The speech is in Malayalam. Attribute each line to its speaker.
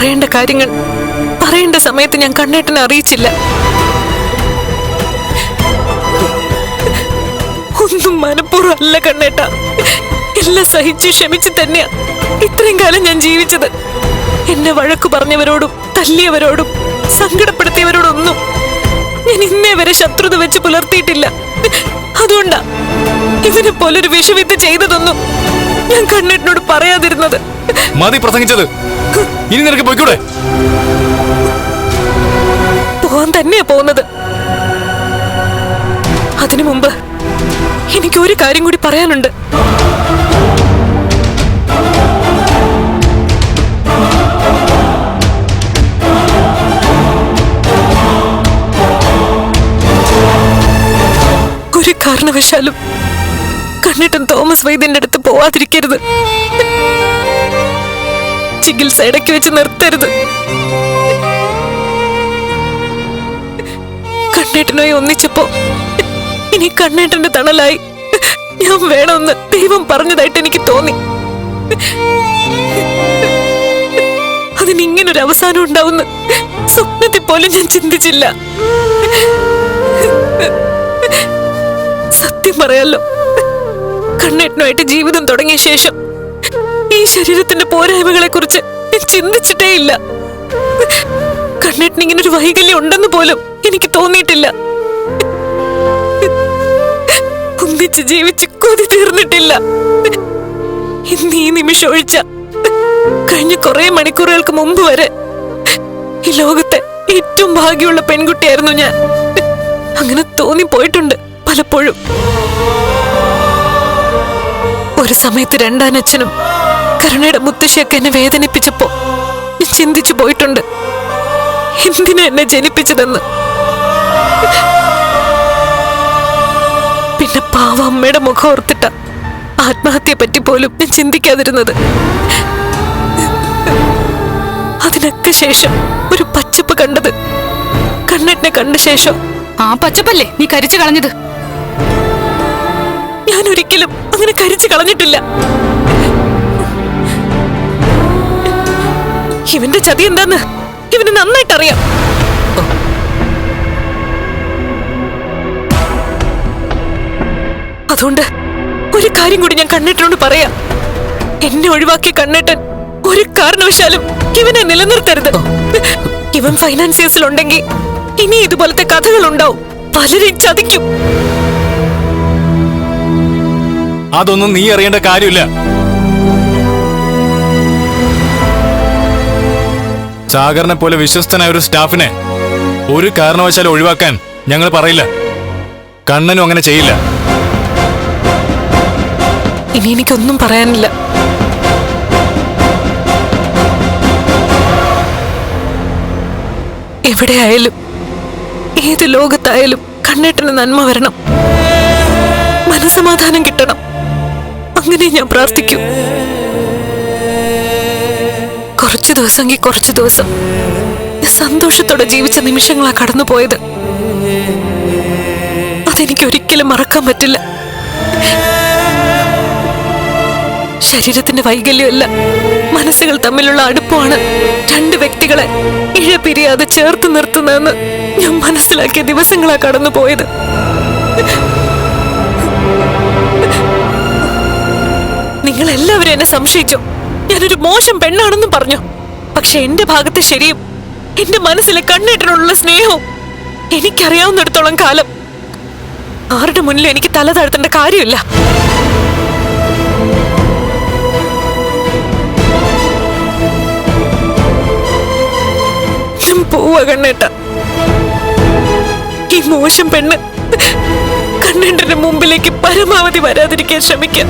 Speaker 1: പറയേണ്ട കാര്യങ്ങൾ പറയേണ്ട സമയത്ത് ഞാൻ കണ്ണേട്ടനെ അറിയിച്ചില്ല. ഒന്നും മനഃപൂർവം അല്ല കണ്ണേട്ട. എല്ലാം സഹിച്ചു ക്ഷമിച്ച് തന്നെയാ. ഇത്രയും കാലം ഞാൻ ജീവിച്ചത്. എന്നെ വഴക്കു പറഞ്ഞവരോടും തല്ലിയവരോടും സങ്കടപ്പെടുത്തിയവരോടൊന്നും ഞാൻ ഇന്നേ വരെ ശത്രുത വെച്ച് പുലർത്തിയിട്ടില്ല. അതുകൊണ്ടാ ഇവനെ പോലൊരു വിഷവിത്ത് ചെയ്തതൊന്നും ഞാൻ കണ്ണേട്ടനോട് പറയാതിരുന്നത്.
Speaker 2: മതി പ്രസംഗിച്ചത്. ഇനി നിനക്ക് പോയിക്കൂടെ?
Speaker 1: പോവാൻ തന്നെയാ പോകുന്നത്. അതിനു മുമ്പ് എനിക്ക് ഒരു കാര്യം കൂടി പറയാനുണ്ട്. ഒരു കാരണവശാലും കണ്ണിട്ടും തോമസ് വൈദ്യന്റെ അടുത്ത് പോവാതിരിക്കരുത്. ചികിത്സ ഇടയ്ക്ക് വെച്ച് നിർത്തരുത്. കണ്ണേട്ടനായി ഒന്നിച്ചപ്പോ ഇനി കണ്ണേട്ടന്റെ തണലായി ഞാൻ വേണമെന്ന് ദൈവം പറഞ്ഞതായിട്ട് എനിക്ക് തോന്നി. അതിന് ഇങ്ങനൊരു അവസാനം ഉണ്ടാവുന്ന സ്വപ്നത്തിൽ പോലും ഞാൻ ചിന്തിച്ചില്ല. സത്യം പറയാലോ കണ്ണേട്ടനുമായിട്ട് ജീവിതം തുടങ്ങിയ ശേഷം ഈ ശരീരത്തിന്റെ പോരായ്മകളെ കുറിച്ച് ഞാൻ ചിന്തിച്ചിട്ടേ ഇല്ല. കണ്ണേട്ടിന് ഇങ്ങനെ ഒരു വൈകല്യം ഉണ്ടെന്ന് പോലും എനിക്ക് തോന്നിയിട്ടില്ല. ഒന്നിച്ച് ജീവിച്ച് കൊതി തീർന്നിട്ടില്ല. ഇന്ന് ഈ നിമിഷം ഒഴിച്ച കഴിഞ്ഞ കുറെ മണിക്കൂറുകൾക്ക് മുമ്പ് വരെ ഈ ലോകത്തെ ഏറ്റവും ഭാഗ്യമുള്ള പെൺകുട്ടിയായിരുന്നു ഞാൻ. അങ്ങനെ തോന്നി പോയിട്ടുണ്ട് പലപ്പോഴും. ഒരു സമയത്ത് രണ്ടാനച്ഛനും കരുണയുടെ മുത്തശ്ശിയൊക്കെ എന്നെ വേദനിപ്പിച്ചപ്പോ ഞാൻ ചിന്തിച്ചു പോയിട്ടുണ്ട്. എന്തിനാ എന്നെ ജനിപ്പിച്ചതെന്ന്? പിന്നെ പാവ അമ്മയുടെ മുഖം ഓർത്തിട്ട ആത്മഹത്യയെ പറ്റി പോലും ഞാൻ ചിന്തിക്കാതിരുന്നത്. അതിനൊക്കെ ശേഷം ഒരു പച്ചപ്പ് കണ്ടത്. കണ്ണെട്ടിനെ കണ്ട ശേഷം.
Speaker 3: ആ പച്ചപ്പല്ലേ? നീ കരിച്ചു കളഞ്ഞത്.
Speaker 1: ഞാൻ ഒരിക്കലും അങ്ങനെ കരിച്ചു കളഞ്ഞിട്ടില്ല. ഇവന്റെ ചതി എന്താന്ന് ഇവന് നന്നായിട്ട് അറിയാം അതുകൊണ്ട് ഒരു കാര്യം കൂടി ഞാൻ കണ്ണേട്ടനോട് പറയാം. എന്നെ ഒഴിവാക്കിയ കണ്ണേട്ടൻ ഒരു കാരണവശാലും ഇവനെ നിലനിർത്തരുത്. ഇവൻ ഫൈനാൻസിയേഴ്സിലുണ്ടെങ്കിൽ ഇനി ഇതുപോലത്തെ കഥകൾ ഉണ്ടാവും പലരെയും ചതിക്കും.
Speaker 2: അതൊന്നും നീ അറിയേണ്ട കാര്യമില്ല. സാഗറിനെ പോലെ വിശ്വസ്തനായ ഒരു സ്റ്റാഫിനെ ഒരു കാരണവശാലും ഒഴിവാക്കാൻ ഞങ്ങൾ പറയില്ല. കണ്ണനും അങ്ങനെ ചെയ്യില്ല.
Speaker 1: ഇനി എനിക്കൊന്നും പറയാനില്ല. എവിടെയായാലും ഏത് ലോകത്തായാലും കണ്ണേട്ടന് നന്മ വരണം. മനസമാധാനം കിട്ടണം. അങ്ങനെ ഞാൻ പ്രാർത്ഥിക്കും. കുറച്ചു ദിവസമെങ്കിൽ കുറച്ചു ദിവസം. സന്തോഷത്തോടെ ജീവിച്ച നിമിഷങ്ങളാ കടന്നുപോയത്. അതെനിക്ക് ഒരിക്കലും മറക്കാൻ പറ്റില്ല. ശരീരത്തിന്റെ വൈകല്യമല്ല മനസ്സുകൾ തമ്മിലുള്ള അടുപ്പമാണ് രണ്ട് വ്യക്തികളെ ഇഴപിരിയാതെ ചേർത്ത് നിർത്തുന്നതെന്ന് ഞാൻ മനസ്സിലാക്കിയ ദിവസങ്ങളാ കടന്നു പോയത് നിങ്ങൾ എല്ലാവരും എന്നെ സംശയിച്ചു. ഞാനൊരു മോശം പെണ്ണാണെന്നും പറഞ്ഞു. പക്ഷെ എന്റെ ഭാഗത്ത് ശരിയും എന്റെ മനസ്സിലെ കണ്ണേട്ടനുള്ള സ്നേഹവും എനിക്കറിയാവുന്നിടത്തോളം കാലം ആരുടെ മുന്നിൽ എനിക്ക് തല താഴ്ത്തേണ്ട കാര്യമില്ല. ഞാൻ കണ്ണേട്ട. ഈ മോശം പെണ്ണ് കണ്ണേട്ടന്റെ മുമ്പിലേക്ക് പരമാവധി വരാതിരിക്കാൻ ശ്രമിക്കാം.